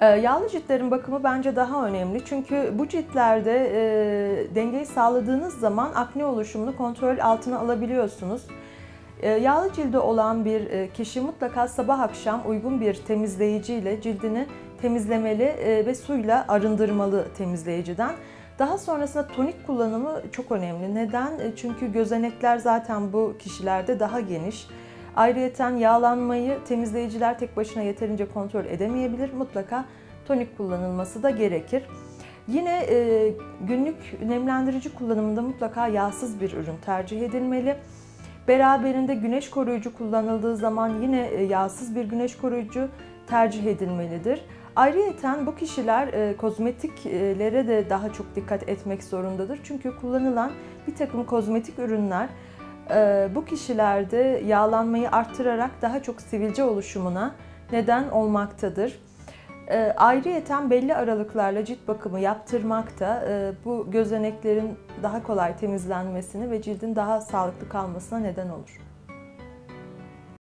Ee, Yağlı ciltlerin bakımı bence daha önemli çünkü bu ciltlerde e, dengeyi sağladığınız zaman akne oluşumunu kontrol altına alabiliyorsunuz. E, yağlı cildi olan bir e, kişi mutlaka sabah akşam uygun bir temizleyiciyle cildini temizlemeli e, ve suyla arındırmalı temizleyiciden. Daha sonrasında tonik kullanımı çok önemli. Neden? E, çünkü gözenekler zaten bu kişilerde daha geniş. Ayrıyeten yağlanmayı temizleyiciler tek başına yeterince kontrol edemeyebilir. Mutlaka tonik kullanılması da gerekir. Yine e, günlük nemlendirici kullanımında mutlaka yağsız bir ürün tercih edilmeli. Beraberinde güneş koruyucu kullanıldığı zaman yine e, yağsız bir güneş koruyucu tercih edilmelidir. Ayrıyeten bu kişiler e, kozmetiklere de daha çok dikkat etmek zorundadır. Çünkü kullanılan bir takım kozmetik ürünler bu kişilerde yağlanmayı arttırarak daha çok sivilce oluşumuna neden olmaktadır. E, ayrıyeten belli aralıklarla cilt bakımı yaptırmak da e, bu gözeneklerin daha kolay temizlenmesini ve cildin daha sağlıklı kalmasına neden olur.